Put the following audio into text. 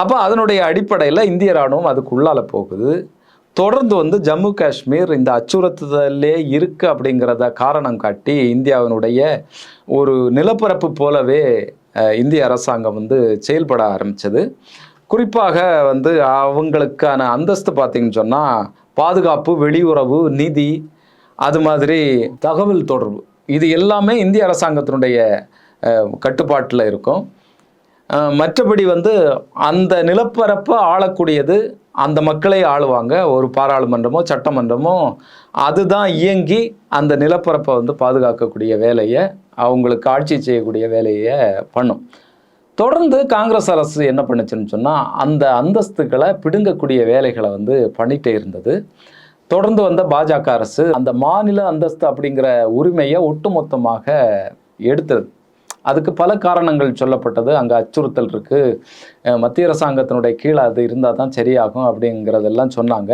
அப்போ அதனுடைய அடிப்படையில் இந்திய ராணுவம் அதுக்கு உள்ளால போகுது. தொடர்ந்து வந்து ஜம்மு காஷ்மீர் இந்த அச்சுறுத்துதலே இருக்கு அப்படிங்கிறத காரணம் காட்டி இந்தியாவினுடைய ஒரு நிலப்பரப்பு போலவே இந்திய அரசாங்கம் வந்து செயல்பட ஆரம்பித்தது குறிப்பாக வந்து அவங்களுக்கான அந்தஸ்து பார்த்திங்கன்னு சொன்னால் பாதுகாப்பு வெளியுறவு நிதி அது மாதிரி தகவல் தொடர்பு. இது எல்லாமே இந்திய அரசாங்கத்தினுடைய கட்டுப்பாட்டில் இருக்கும். மற்றபடி வந்து அந்த நிலப்பரப்பை ஆளக்கூடியது அந்த மக்களை ஆளுவாங்க. ஒரு பாராளுமன்றமோ சட்டமன்றமோ அதுதான் இயங்கி அந்த நிலப்பரப்பை வந்து பாதுகாக்கக்கூடிய வேலையை அவங்களுக்கு ஆட்சி செய்யக்கூடிய வேலையை பண்ணும். தொடர்ந்து காங்கிரஸ் அரசு என்ன பண்ணுச்சுன்னு சொன்னால் அந்த அந்தஸ்துகளை பிடுங்கக்கூடிய வேலைகளை வந்து பண்ணிகிட்டே இருந்தது. தொடர்ந்து வந்த பாஜக அரசு அந்த மாநில அந்தஸ்து அப்படிங்கிற உரிமையை ஒட்டுமொத்தமாக எடுத்தது. அதுக்கு பல காரணங்கள் சொல்லப்பட்டது. அங்கே அச்சுறுத்தல் இருக்குது மத்திய அரசாங்கத்தினுடைய கீழே அது இருந்தால் தான் சரியாகும் அப்படிங்கிறதெல்லாம் சொன்னாங்க.